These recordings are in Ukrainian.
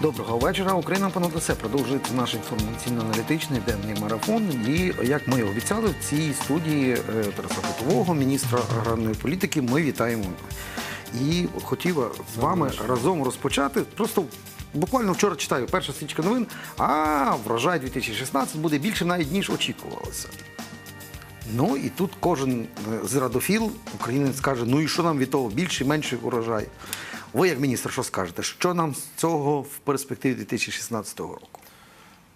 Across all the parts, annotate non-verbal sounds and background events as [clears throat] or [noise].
Доброго вечора. Україна понад усе продовжується наш інформаційно-аналітичний денний марафон. І як ми обіцяли, в цій студії е, Тараса Котового, міністра аграрної політики, ми вітаємо. І хотів з вами разом розпочати. Просто буквально вчора читаю перша стрічка новин, а врожай 2016 буде більше навіть ніж очікувалося. Ну і тут кожен е, зрадофіл українець каже: ну і що нам від того більший, менший урожай. Ви, як міністр, що скажете? Що нам з цього в перспективі 2016 року?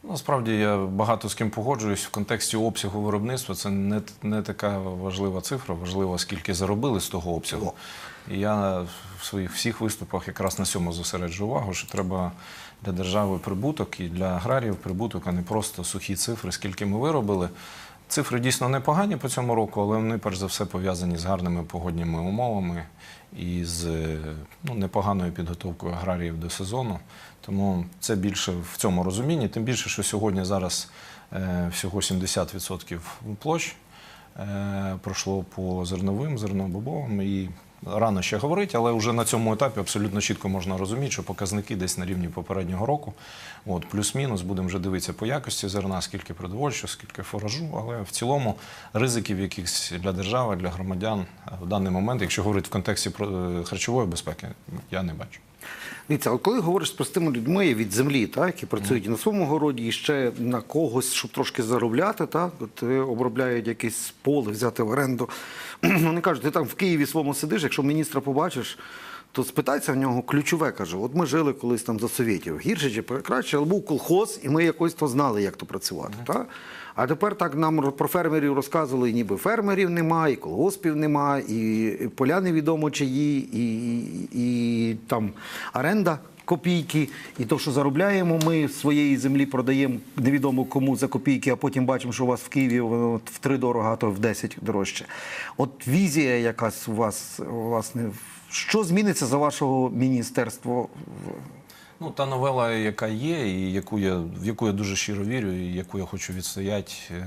Насправді я багато з ким погоджуюсь в контексті обсягу виробництва. Це не, не така важлива цифра, важливо, скільки заробили з того обсягу. І я в своїх всіх виступах якраз на цьому зосереджу увагу, що треба для держави прибуток і для аграріїв прибуток, а не просто сухі цифри, скільки ми виробили. Цифри дійсно непогані по цьому року, але вони перш за все пов'язані з гарними погодніми умовами і з е, ну, непоганою підготовкою аграріїв до сезону. Тому це більше в цьому розумінні. Тим більше, що сьогодні зараз е, всього 70% площ е, пройшло по зерновим, зернобобовим. І рано ще говорити, але вже на цьому етапі абсолютно чітко можна розуміти, що показники десь на рівні попереднього року. От, плюс-мінус, будемо вже дивитися по якості зерна, скільки продовольчого, скільки фуражу, але в цілому ризиків якихось для держави, для громадян в даний момент, якщо говорити в контексті е, харчової безпеки, я не бачу. Дивіться, от коли говориш з простими людьми від землі, так, які працюють і на своєму городі, і ще на когось, щоб трошки заробляти, так, от е, обробляють якесь поле, взяти в оренду. [clears throat] Вони кажуть, ти там в Києві своєму сидиш, якщо міністра побачиш, то спитайся в нього ключове, каже, от ми жили колись там за совєтів. Гірше чи краще, але був колхоз, і ми якось то знали, як то працювати. Так? А тепер так нам про фермерів розказували, ніби фермерів немає, і колгоспів немає, і поля невідомо чиї, і, і, і там оренда копійки, і то, що заробляємо, ми своєї землі продаємо невідомо кому за копійки, а потім бачимо, що у вас в Києві в три дорого, а то в 10 дорожче. От візія якась у вас, власне, що зміниться за вашого міністерства? Ну, та новела, яка є, і яку я, в яку я дуже щиро вірю, і яку я хочу відстояти е,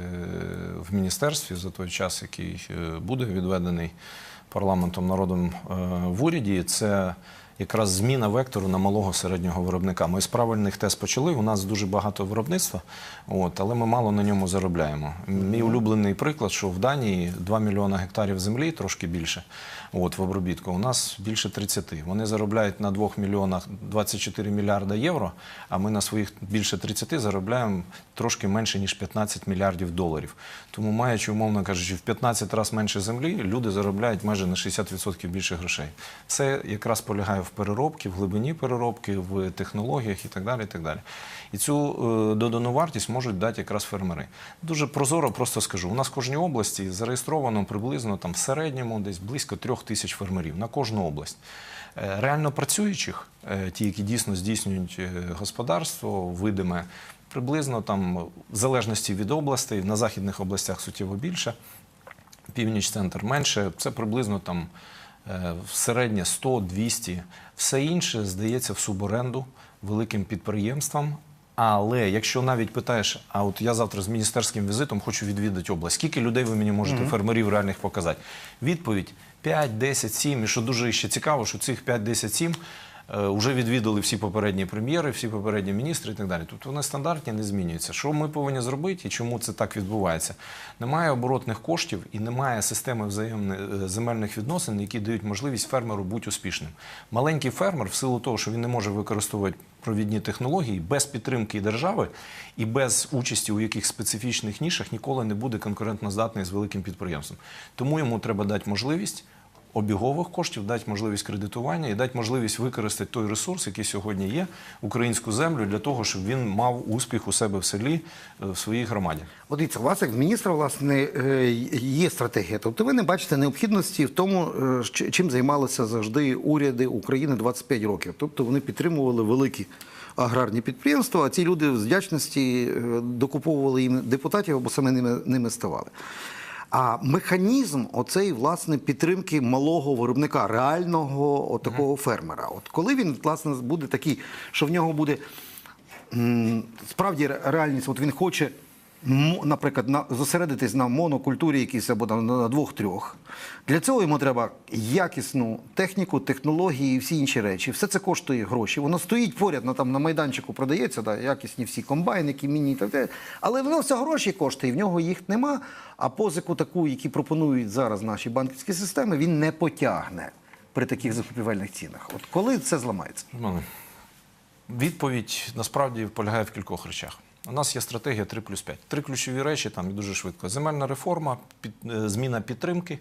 в міністерстві за той час, який е, буде відведений парламентом народом е, в уряді, це якраз зміна вектору на малого середнього виробника. Ми з правильних тез почали. У нас дуже багато виробництва, от, але ми мало на ньому заробляємо. Мій улюблений приклад, що в Данії 2 мільйона гектарів землі, трошки більше, от, в обробітку. У нас більше 30. Вони заробляють на 2 мільйонах 24 мільярда євро, а ми на своїх більше 30 заробляємо трошки менше, ніж 15 мільярдів доларів. Тому, маючи, умовно кажучи, в 15 разів менше землі, люди заробляють майже на 60% більше грошей. Це якраз полягає в переробці, в глибині переробки, в технологіях і так далі. І, так далі. і цю е, додану вартість можуть дати якраз фермери. Дуже прозоро, просто скажу. У нас в кожній області зареєстровано приблизно там в середньому десь близько трьох тисяч фермерів на кожну область. Е, Реально працюючих, е, ті, які дійсно здійснюють е, господарство, видиме, приблизно там в залежності від областей, на західних областях суттєво більше, північ, центр менше. Це приблизно там середнє 100-200. Все інше здається в суборенду великим підприємствам. Але якщо навіть питаєш, а от я завтра з міністерським візитом хочу відвідати область, скільки людей ви мені можете фермерів реальних показати? Відповідь 5, 10, 7. І що дуже ще цікаво, що цих 5, 10, 7 е, вже відвідали всі попередні прем'єри, всі попередні міністри і так далі. Тобто вони стандартні не змінюються. Що ми повинні зробити і чому це так відбувається? Немає оборотних коштів і немає системи взаємних е, земельних відносин, які дають можливість фермеру бути успішним. Маленький фермер, в силу того, що він не може використовувати провідні технології без підтримки держави і без участі у яких специфічних нішах ніколи не буде конкурентноздатний з великим підприємством. Тому йому треба дати можливість обігових коштів, дати можливість кредитування і дати можливість використати той ресурс, який сьогодні є, українську землю, для того, щоб він мав успіх у себе в селі, е, в своїй громаді. От дивіться, у вас як міністра власне е, є стратегія. Тобто ви не бачите необхідності в тому, е, чим займалися завжди уряди України 25 років. Тобто вони підтримували великі аграрні підприємства, а ці люди з вдячності докуповували їм депутатів або саме ними, ними ставали. А механізм оцей власне підтримки малого виробника, реального от такого фермера. От коли він власне буде такий, що в нього буде справді реальність, от він хоче наприклад, на, зосередитись на монокультурі якійсь або там на двох-трьох. Для цього йому треба якісну техніку, технології і всі інші речі. Все це коштує гроші. Воно стоїть поряд на, там, на майданчику, продається, да, якісні всі комбайники, міні так далі. Але воно все гроші коштує, в нього їх нема. А позику таку, які пропонують зараз наші банківські системи, він не потягне при таких закупівельних цінах. От коли це зламається? Відповідь насправді полягає в кількох речах. У нас є стратегія 3 плюс 5. Три ключові речі там і дуже швидко: земельна реформа, під, е, зміна підтримки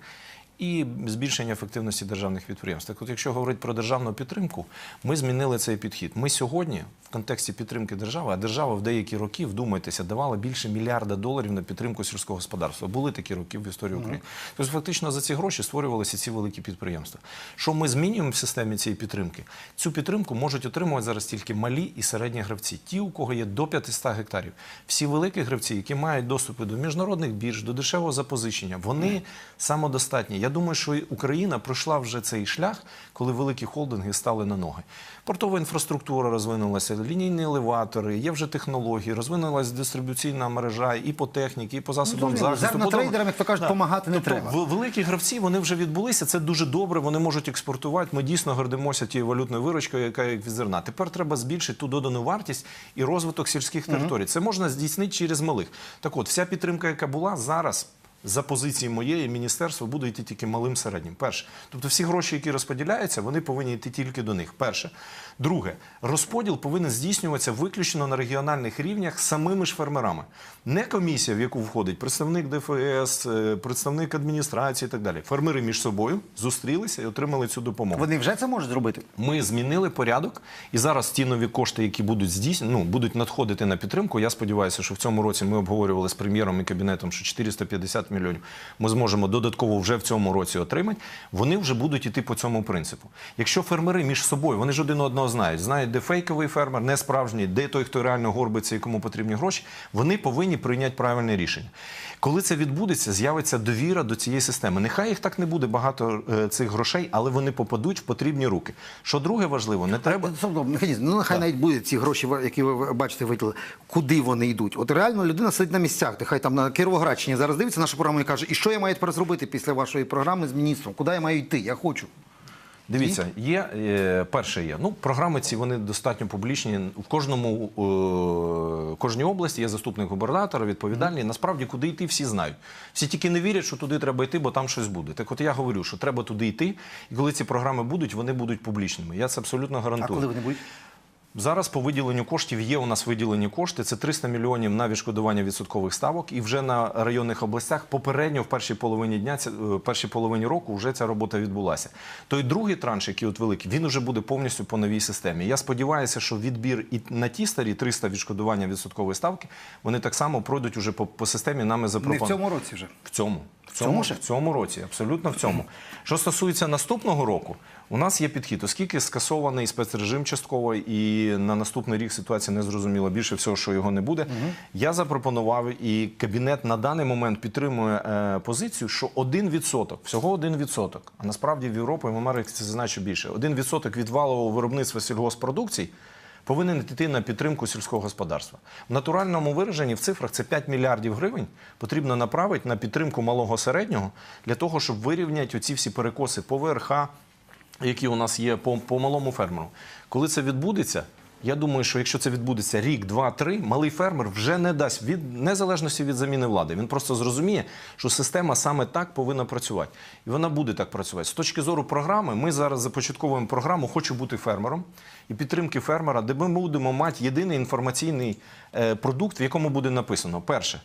і збільшення ефективності державних підприємств. Так от, якщо говорити про державну підтримку, ми змінили цей підхід. Ми сьогодні в контексті підтримки держави, а держава в деякі роки, вдумайтеся, давала більше мільярда доларів на підтримку сільського господарства. Були такі роки в історії України. Тобто, фактично за ці гроші створювалися ці великі підприємства. Що ми змінюємо в системі цієї підтримки? Цю підтримку можуть отримувати зараз тільки малі і середні гравці, ті, у кого є до 500 гектарів. Всі великі гравці, які мають доступи до міжнародних бірж, до дешевого запозичення, вони самодостатні. Я думаю, що Україна пройшла вже цей шлях, коли великі холдинги стали на ноги. Портова інфраструктура розвинулася, лінійні елеватори, є вже технології, розвинулася дистрибуційна мережа і по техніці, і по засобам Ну, захисту. зерна Подобно- трейдерам, як то кажуть, Да. помагати не Тобто треба. великі гравці вони вже відбулися. Це дуже добре. Вони можуть експортувати. Ми дійсно гордимося тією валютною виручкою, яка є від зерна. Тепер треба збільшити ту додану вартість і розвиток сільських територій. Це можна здійснити через малих. Так от, вся підтримка, яка була зараз. За позиції моєї міністерства буде йти тільки малим середнім. Перше, тобто всі гроші, які розподіляються, вони повинні йти тільки до них. Перше, друге, розподіл повинен здійснюватися виключно на регіональних рівнях самими ж фермерами. Не комісія, в яку входить представник ДФС, е, представник адміністрації і так далі. Фермери між собою зустрілися і отримали цю допомогу. Вони вже це можуть зробити. Ми змінили порядок, і зараз ті нові кошти, які будуть здійснені, ну, будуть надходити на підтримку. Я сподіваюся, що в цьому році ми обговорювали з прем'єром і кабінетом, що 450 мільйонів ми зможемо додатково вже в цьому році отримати. Вони вже будуть іти по цьому принципу. Якщо фермери між собою, вони ж один одного знають, знають, де фейковий фермер, не справжній, де той, хто реально горбиться і кому потрібні гроші, вони повинні прийняти правильне рішення. Коли це відбудеться, з'явиться довіра до цієї системи. Нехай їх так не буде багато е, цих грошей, але вони попадуть в потрібні руки. Що друге важливо, не треба. Тобто, механізм, ну нехай навіть будуть ці гроші, які ви бачите, виділили, куди вони йдуть. От реально людина сидить на місцях, нехай там на Кіровоградщині зараз дивиться нашу програму і каже, і що я маю тепер зробити після вашої програми з міністром? Куди я маю йти? Я хочу. Дивіться, є е, перше є. Ну, програми ці вони достатньо публічні. В кожному е, кожній області є заступник губернатора, відповідальний. Насправді, куди йти, всі знають. Всі тільки не вірять, що туди треба йти, бо там щось буде. Так от я говорю, що треба туди йти, і коли ці програми будуть, вони будуть публічними. Я це абсолютно А гарантую. коли вони будуть? Зараз по виділенню коштів є у нас виділені кошти. Це 300 мільйонів на відшкодування відсоткових ставок. І вже на районних областях попередньо в першій половині дня, ця- е, першій половині року, вже ця робота відбулася. Той другий транш, який от великий, він вже буде повністю по новій системі. Я сподіваюся, що відбір і на ті старі 300 відшкодування відсоткової ставки вони так само пройдуть уже по, по системі нами Не в цьому році вже. В цьому. В цьому цьому, в цьому році, абсолютно в цьому. Що стосується наступного року, у нас є підхід, оскільки скасований спецрежим частково, і на наступний рік ситуація не зрозуміла більше всього, що його не буде. Я запропонував, і кабінет на даний момент підтримує е, позицію, що 1%, всього 1%, а насправді в Європі і в Америці це значно більше. 1% від валового виробництва сільгоспродукцій повинен йти на підтримку сільського господарства. В натуральному вираженні в цифрах це 5 мільярдів гривень потрібно направити на підтримку малого середнього для того, щоб вирівняти оці всі перекоси по ВРХ, які у нас є по, по малому фермеру. Коли це відбудеться. Я думаю, що якщо це відбудеться рік, два, три, малий фермер вже не дасть від незалежності від заміни влади. Він просто зрозуміє, що система саме так повинна працювати, і вона буде так працювати. З точки зору програми, ми зараз започатковуємо програму Хочу бути фермером і підтримки фермера, де ми будемо мати єдиний інформаційний е, продукт, в якому буде написано: перше.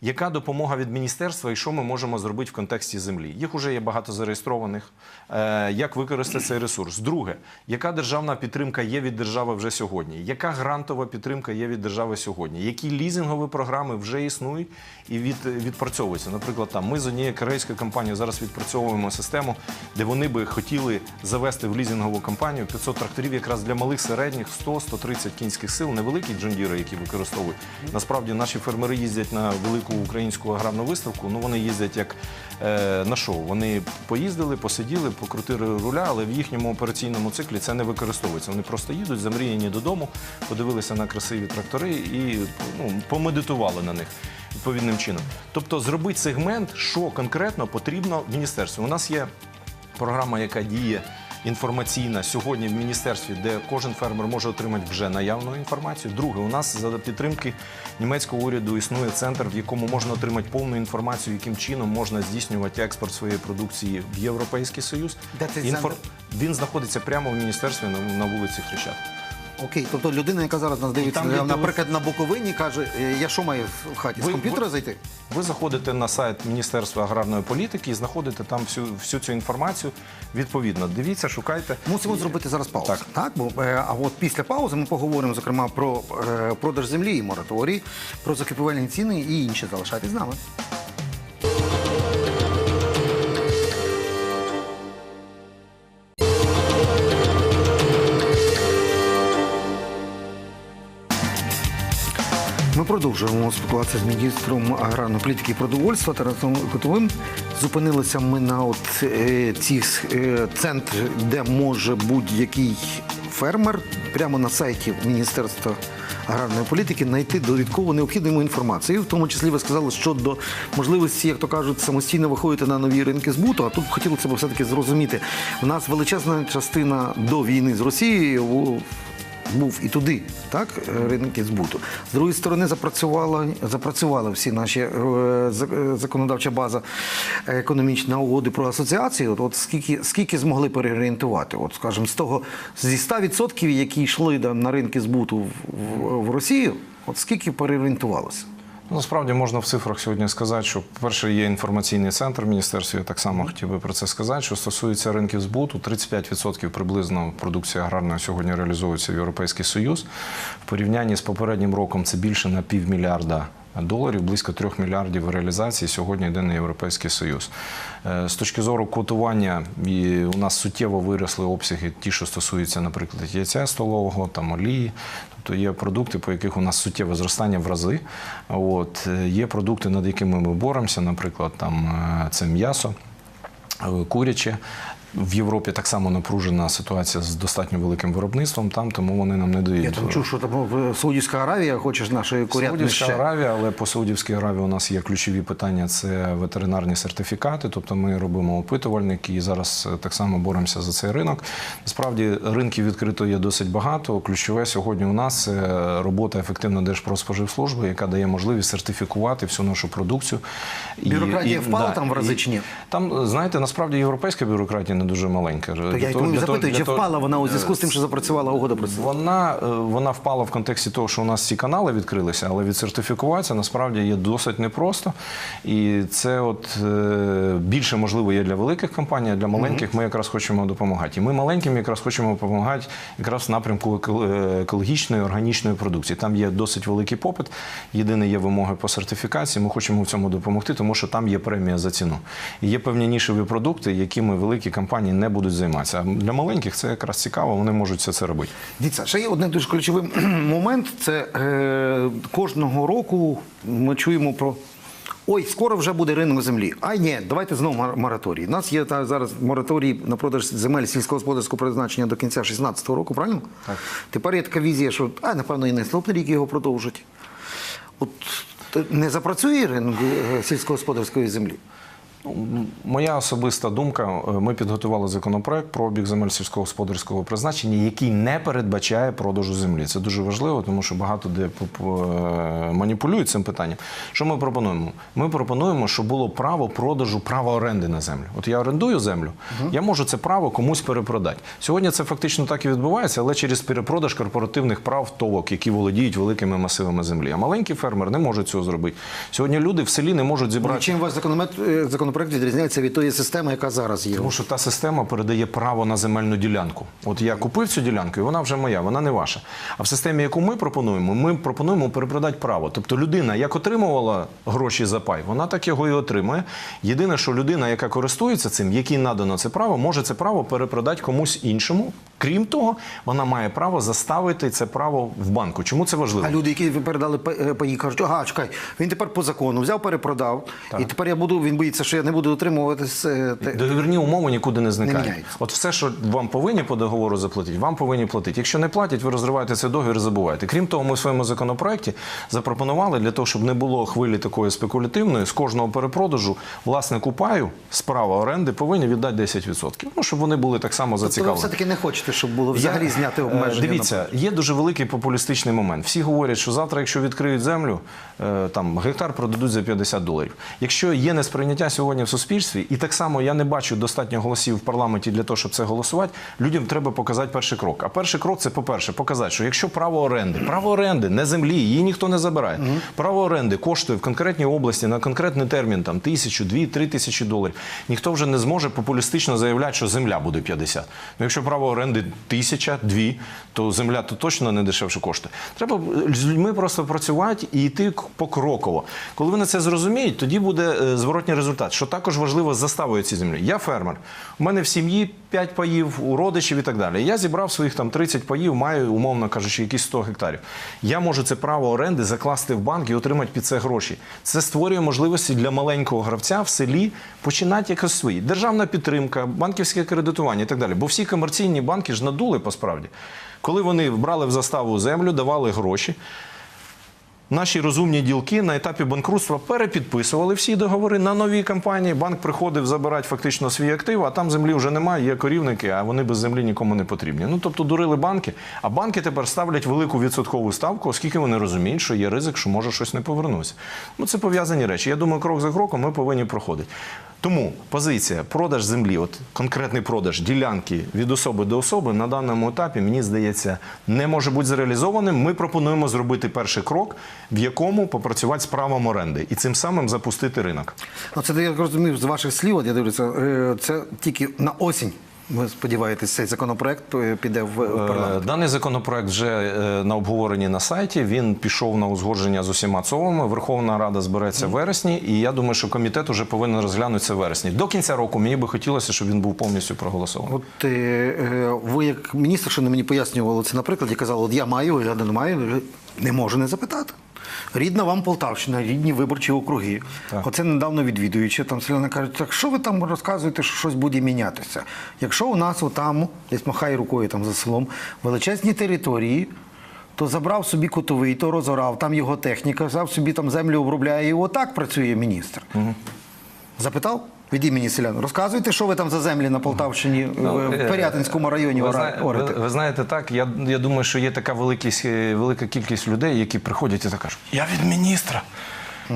Яка допомога від міністерства і що ми можемо зробити в контексті землі? Їх вже є багато зареєстрованих. Е, як використати цей ресурс? Друге, яка державна підтримка є від держави вже сьогодні? Яка грантова підтримка є від держави сьогодні? Які лізингові програми вже існують і від, відпрацьовуються? Наприклад, там ми з однією корейською компанією зараз відпрацьовуємо систему, де вони би хотіли завести в лізингову компанію 500 тракторів якраз для малих середніх 100-130 кінських сил, невеликі джондіри, які використовують. Насправді наші фермери їздять на велику таку українську аграрну виставку, ну вони їздять як е, на шоу. Вони поїздили, посиділи, покрутили руля, але в їхньому операційному циклі це не використовується. Вони просто їдуть, замріяні додому, подивилися на красиві трактори і ну, помедитували на них відповідним чином. Тобто зробити сегмент, що конкретно потрібно міністерству. У нас є програма, яка діє. Інформаційна сьогодні в міністерстві, де кожен фермер може отримати вже наявну інформацію. Друге, у нас за підтримки німецького уряду існує центр, в якому можна отримати повну інформацію, яким чином можна здійснювати експорт своєї продукції в Європейський Союз. Де цей центр? Він знаходиться прямо в міністерстві на, на вулиці Хрещат. Окей, тобто людина, яка зараз нас дивиться, там є наприклад, на Буковині, каже, «Е, я що маю в хаті? З Ви- комп'ютера ви- зайти? Ви заходите на сайт Міністерства аграрної політики і знаходите там всю, всю цю інформацію. Відповідно, дивіться, шукайте. Мусимо зробити зараз паузу. Так. Так, бо, е, а от після паузи ми поговоримо, зокрема, про е, продаж землі і мораторій, про закупівельні ціни і інші. Залишайтесь з нами. Продовжуємо спілкуватися з міністром аграрної політики і продовольства Тарасом Котовим. Зупинилися ми на от е, ці е, де може будь-який фермер прямо на сайті Міністерства аграрної політики знайти довідково необхідну інформацію. В тому числі ви сказали щодо можливості, як то кажуть, самостійно виходити на нові ринки збуту. А тут хотілося б все-таки зрозуміти. У нас величезна частина до війни з Росією. Був і туди, так, е, ринки збуту. З другої сторони, запрацювала, запрацювали всі наші е, е, законодавча база економічна угоди про асоціацію. От, от скільки, скільки змогли переорієнтувати? От, скажімо, з того зі 100%, які йшли на ринки збуту в, в, в Росію, от скільки переорієнтувалося? Насправді можна в цифрах сьогодні сказати, що перше є інформаційний центр в міністерстві. Я так само хотів би про це сказати. Що стосується ринків збуту, 35% приблизно продукції аграрної сьогодні реалізовується в Європейський Союз. В порівнянні з попереднім роком це більше на півмільярда. Доларів близько 3 мільярдів реалізації сьогодні йде на Європейський Союз. Е, З точки зору квотування, у нас суттєво виросли обсяги, ті, що стосуються, наприклад, яйця столового, там олії. Тобто є продукти, по яких у нас суттєве зростання в рази. От е, є продукти, над якими ми боремося, наприклад, там е, це м'ясо. Куряче в Європі так само напружена ситуація з достатньо великим виробництвом там, тому вони нам не дають. Я там чув, що там в Саудівська Аравія хочеш нашої курятини Саудівська. Аравія, але по Саудівській Аравії у нас є ключові питання: це ветеринарні сертифікати. Тобто ми робимо опитувальники і зараз е, так само боремося за цей ринок. Насправді ринків відкрито є досить багато. Ключове сьогодні у нас це робота ефективно Держпродспоживслужби, яка дає можливість сертифікувати всю нашу продукцію. І- Бюрократія впала там в рази чи ні? Там, знаєте, насправді європейська бюрократія не дуже маленька. То я тому запитую, чи впала вона у зв'язку з тим, що запрацювала угода про це? Вона, е, вона впала в контексті того, що у нас ці канали відкрилися, але відсертифікуватися насправді є досить непросто. І це от е, більше можливо є для великих компаній, а для маленьких ми якраз хочемо допомагати. І ми маленьким якраз хочемо допомагати якраз в напрямку е, екологічної, органічної продукції. Там є досить великий попит. Єдине є вимоги по сертифікації. Ми хочемо в цьому допомогти, тому що там є премія за ціну. І є певні нішеві продукти, якими великі компанії не будуть займатися. Для маленьких це якраз цікаво, вони можуть все це робити. Дивіться, ще є один дуже ключовий [clears throat] момент. Це е, кожного року ми чуємо про. Ой, скоро вже буде ринок землі. А ні, давайте знову мораторій. У нас є та, зараз мораторій на продаж земель сільськогосподарського призначення до кінця 2016 року, правильно? Так. Тепер є така візія, що а, напевно і наступний рік його продовжать. От не запрацює ринок е, сільськогосподарської землі. Ну, Моя особиста думка. е, Ми підготували законопроект про обіг земель сільськогосподарського призначення, який не передбачає продажу землі. Це дуже важливо, тому що багато де е, маніпулюють цим питанням. Що ми пропонуємо? Ми пропонуємо, щоб було право продажу права оренди на землю. От я орендую землю, я можу це право комусь перепродати. Сьогодні це фактично так і відбувається, але через перепродаж корпоративних прав товок, які володіють великими масивами землі. А маленький фермер не може цього зробити. Сьогодні люди в селі не можуть зібрати. Чим ваш законопроект, е, законопроект відрізняється від тої системи, яка зараз є? Тому що та система передає право на земельну ділянку. От я купив цю ділянку, і вона вже моя, вона не ваша. А в системі, яку ми пропонуємо, ми пропонуємо перепродати право. Тобто людина, як отримувала гроші за пай, вона так його і отримує. Єдине, що людина, яка користується цим, якій надано це право, може це право перепродати комусь іншому Крім того, вона має право заставити це право в банку. Чому це важливо? А люди, які передали е, паї, кажуть, ага, чекай, він тепер по закону взяв, перепродав, і тепер я буду, він боїться, що я не буду дотримуватись. е, Договірні умови нікуди не зникають. міняються. От все, що вам повинні по договору заплатити, вам повинні платити. Якщо не платять, ви розриваєте цей договір і забуваєте. Крім того, ми в своєму законопроекті запропонували для того, щоб не було хвилі такої спекулятивної, з кожного перепродажу власнику паю з права оренди повинні віддати 10%. Ну, щоб вони були так само Тобто ви все-таки не хочете, щоб було взагалі Я- зняти е, обмеження. Дивіться, є дуже великий популістичний момент. Всі говорять, що завтра, якщо відкриють землю, е, там гектар продадуть за 50 доларів. Якщо є несприйняття сьогодні в суспільстві, і так само я не бачу достатньо голосів в парламенті для того, щоб це голосувати, людям треба показати перший крок. А перший крок це, по-перше, показати, що якщо право оренди, право оренди не землі, її ніхто не забирає. Право оренди коштує в конкретній області на конкретний термін там тисячу, дві, три тисячі доларів. Ніхто вже не зможе популістично заявляти, що земля буде 50. Ну, якщо право оренди тисяча, дві, то земля то точно не дешевше коштує. Треба з людьми просто працювати і йти покроково. Коли вони це зрозуміють, тоді буде е, зворотній результат. Що також важливо з заставою цієї землі. Я фермер. У мене в сім'ї 5 паїв, у родичів і так далі. Я зібрав своїх там 30 паїв, маю, умовно кажучи, якісь 100 гектарів. Я можу це право оренди закласти в банк і отримати під це гроші. Це створює можливості для маленького гравця в селі починати якось свої. Державна підтримка, банківське кредитування і так далі. Бо всі комерційні банки ж надули по справді. Коли вони брали в заставу землю, давали гроші. Наші розумні ділки на етапі банкрутства перепідписували всі договори на нові компанії. Банк приходив забирати фактично свій актив, а там землі вже немає, є корівники, а вони без землі нікому не потрібні. Ну тобто дурили банки, а банки тепер ставлять велику відсоткову ставку, оскільки вони розуміють, що є ризик, що може щось не повернутися. Ну це пов'язані речі. Я думаю, крок за кроком ми повинні проходити. Тому позиція продаж землі, от конкретний продаж ділянки від особи до особи на даному етапі, мені здається, не може бути зреалізованим. Ми пропонуємо зробити перший крок, в якому попрацювати з правом оренди і цим самим запустити ринок. Ну, це я розумів з ваших слів, от я дивлюся, е, це тільки на осінь. Ви сподіваєтесь, цей законопроект е, піде в, в парламент. Е, Даний законопроект вже е, на обговоренні на сайті. Він пішов на узгодження з усіма ЦОВами. Верховна Рада збереться в вересні, і я думаю, що комітет вже повинен розглянути це в вересні. До кінця року мені би хотілося, щоб він був повністю проголосований. От е, е, ви як міністр, що не мені пояснювали це, наприклад, я казав, от я маю, я не маю, не можу не запитати. Рідна вам Полтавщина, рідні виборчі округи. Так. Оце недавно відвідуючи, там селяни кажуть, так що ви там розказуєте, що щось буде мінятися? Якщо у нас отам, десь махає рукою там за селом, величезні території, то забрав собі котовий, то розорав, там його техніка, взяв собі там землю обробляє, і отак працює міністр. Запитав від імені селян. Розказуйте, що ви там за землі на Полтавщині в е, Пирятинському районі ви, ви, ви знаєте, так я, я думаю, що є така великість, е, велика кількість людей, які приходять і так кажуть: я від міністра.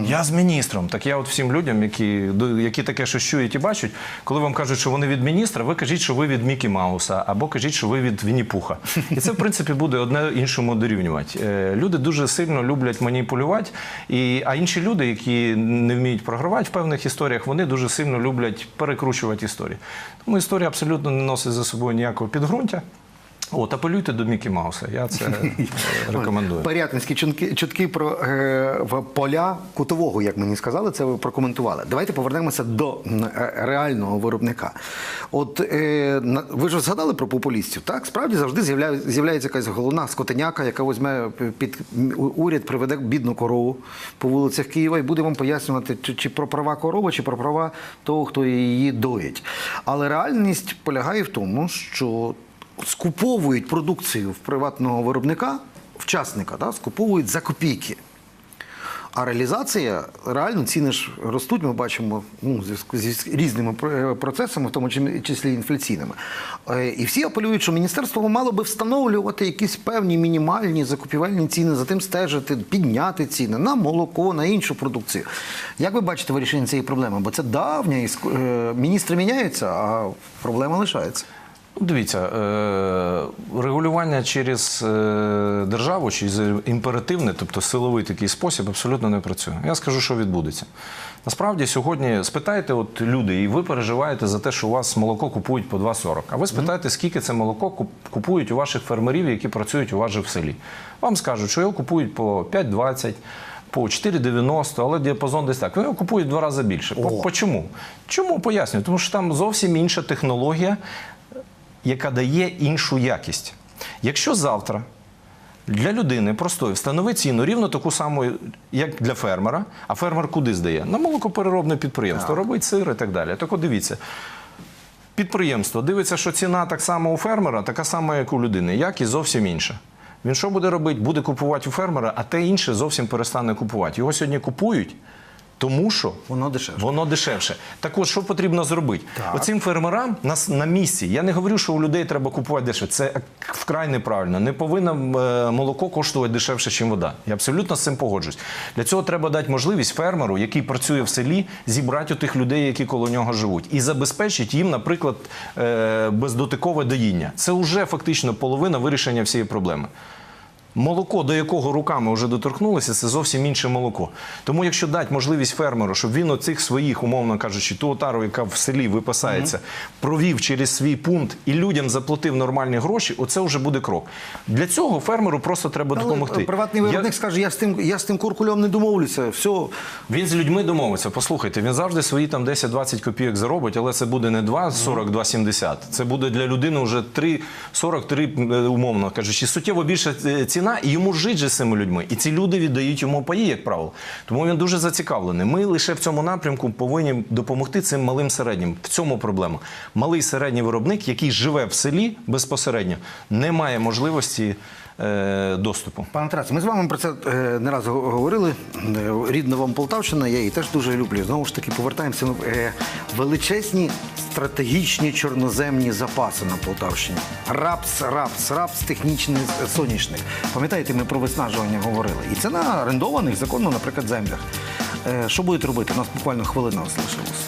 Я з міністром. Так я от всім людям, які, які таке щось чують і бачать, коли вам кажуть, що вони від міністра, ви кажіть, що ви від Мікі Мауса, або кажіть, що ви від Вінні-Пуха. І це, в принципі, буде одне іншому дорівнювати. Е, Люди дуже сильно люблять маніпулювати, і, а інші люди, які не вміють програвати в певних історіях, вони дуже сильно люблять перекручувати історії. Тому історія абсолютно не носить за собою ніякого підґрунтя. От, апелюйте до Мікі Мауса. Я це [laughs] рекомендую. Порятинські чутки, про е, поля кутового, як мені сказали, це ви прокоментували. Давайте повернемося до е, реального виробника. От е, ви ж згадали про популістів, так? Справді завжди з'являється якась головна скотиняка, яка візьме під уряд, приведе бідну корову по вулицях Києва і буде вам пояснювати, чи про права корови, чи про права того, хто її доїть. Але реальність полягає в тому, що скуповують продукцію в приватного виробника, вчасника, да, скуповують за копійки. А реалізація реально ціни ж ростуть, ми бачимо ну, зв'язку зі різними процесами, в тому числі інфляційними. Е, І всі апелюють, що міністерство мало би встановлювати якісь певні мінімальні закупівельні ціни, за тим стежити, підняти ціни на молоко, на іншу продукцію. Як ви бачите вирішення цієї проблеми? Бо це давня, е, міністри міняються, а проблема лишається. Ну, Дивіться, е, регулювання через е, державу, через імперативний, тобто силовий такий спосіб, абсолютно не працює. Я скажу, що відбудеться. Насправді сьогодні спитайте, от люди, і ви переживаєте за те, що у вас молоко купують по 2,40. А ви спитаєте, скільки це молоко купують у ваших фермерів, які працюють у вас же в селі. Вам скажуть, що його купують по 5,20. По 4,90, але діапазон десь так. Вони його купують в два рази більше. По чому? Чому пояснюю? Тому що там зовсім інша технологія яка дає іншу якість. Якщо завтра для людини простої встановить ціну рівно таку саму, як для фермера, а фермер куди здає? На молокопереробне підприємство, робить сир і так далі. Так от дивіться. Підприємство дивиться, що ціна так само у фермера, така сама, як у людини, як і зовсім інша. Він що буде робити? Буде купувати у фермера, а те інше зовсім перестане купувати. Його сьогодні купують, тому що Воно дешевше. Воно дешевше. Так от, що потрібно зробити? Так. Оцим фермерам на, с- на місці. Я не говорю, що у людей треба купувати дешевше. Це вкрай неправильно. Не повинно е, молоко коштувати дешевше, ніж вода. Я абсолютно з цим погоджуюсь. Для цього треба дати можливість фермеру, який працює в селі, зібрати у тих людей, які коло нього живуть, і забезпечити їм, наприклад, е, бездотикове доїння. Це вже фактично половина вирішення всієї проблеми. Молоко, до якого руками вже доторкнулися, це зовсім інше молоко. Тому, якщо дати можливість фермеру, щоб він оцих своїх, умовно кажучи, ту отару, яка в селі випасається, провів через свій пункт і людям заплатив нормальні гроші, оце вже буде крок. Для цього фермеру просто треба допомогти. Але приватний виробник Я- скаже, я з тим, я з тим куркульом не домовлюся. Все, Він з людьми домовиться. Послухайте, він завжди свої там 10-20 копійок заробить, але це буде не 2,40, 2,70. Це буде для людини вже 3,40, 3, е, умовно кажучи, суттєво більша е, ціна, і йому жить же з цими людьми. І ці люди віддають йому паї, як правило. Тому він дуже зацікавлений. Ми лише в цьому напрямку повинні допомогти цим малим середнім. В цьому проблема. Малий середній виробник, який живе в селі безпосередньо, не має можливості доступу. Пане Тарасе, ми з вами про це е, не раз говорили. Е, Рідна вам Полтавщина, я її теж дуже люблю. Знову ж таки, повертаємося на е, величезні стратегічні чорноземні запаси на Полтавщині. Рапс, рапс, рапс, технічний е, соняшник. Пам'ятаєте, ми про виснажування говорили. І це на орендованих законно, наприклад, землях. Е, Що будете робити? У нас буквально хвилина залишилась.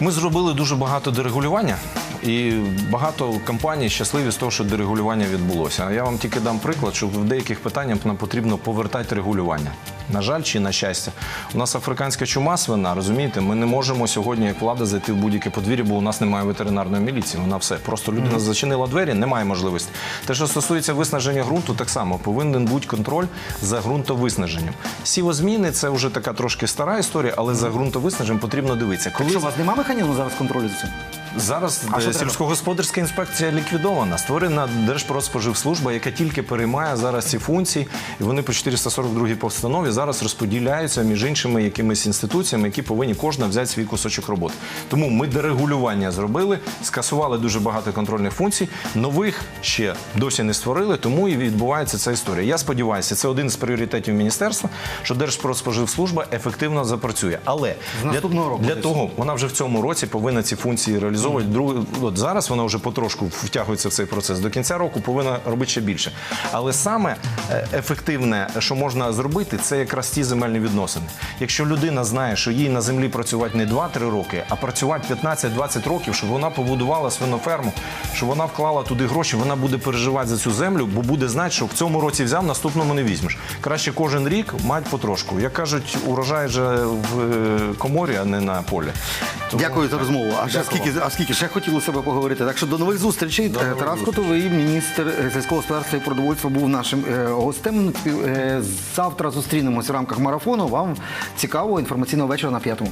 Ми зробили дуже багато дерегулювання, і багато компаній щасливі з того, що дерегулювання відбулося. А я вам тільки дам приклад, що в деяких питаннях нам потрібно повертати регулювання. На жаль, чи на щастя, у нас африканська чума свина, розумієте, ми не можемо сьогодні, як влада, зайти в будь-яке подвір'я, бо у нас немає ветеринарної міліції. Вона все. Просто людина зачинила двері, немає можливості. Те, що стосується виснаження ґрунту, так само повинен бути контроль за ґрунтовиснаженням. Сівозміни це вже така трошки стара історія, але за ґрунтовиснаженням потрібно дивитися. Коли Що, у вас немає механізму зараз контролю за цим? Зараз А е, що сільськогосподарська інспекція ліквідована. Створена Держпродспоживслужба, яка тільки переймає зараз ці функції, і вони по 442 постанові зараз розподіляються між іншими якимись інституціями, які повинні кожна взяти свій кусочок роботи. Тому ми дерегулювання зробили, скасували дуже багато контрольних функцій. Нових ще досі не створили, тому і відбувається ця історія. Я сподіваюся, це один з пріоритетів міністерства, що Держпродспоживслужба ефективно запрацює. Але року для того вона вже в цьому році повинна ці функції реалізовувати. Друге, от зараз вона вже потрошку втягується в цей процес. До кінця року повинна робити ще більше. Але саме е, ефективне, що можна зробити, це якраз ті земельні відносини. Якщо людина знає, що їй на землі працювати не 2-3 роки, а працювати 15-20 років, щоб вона побудувала свиноферму, щоб вона вклала туди гроші, вона буде переживати за цю землю, бо буде знати, що в цьому році взяв, наступному не візьмеш. Краще кожен рік мать потрошку. Як кажуть, урожай же в е, коморі, а не на полі. Тому- Дякую за розмову. А ще скільки, а скільки ще хотілося себе поговорити. Так що до нових зустрічей. Тарас. Котовий, міністр сільського господарства і продовольства, був нашим е, гостем. Е, Завтра зустрінемось в рамках марафону. Вам цікавого інформаційного вечора на п'ятому.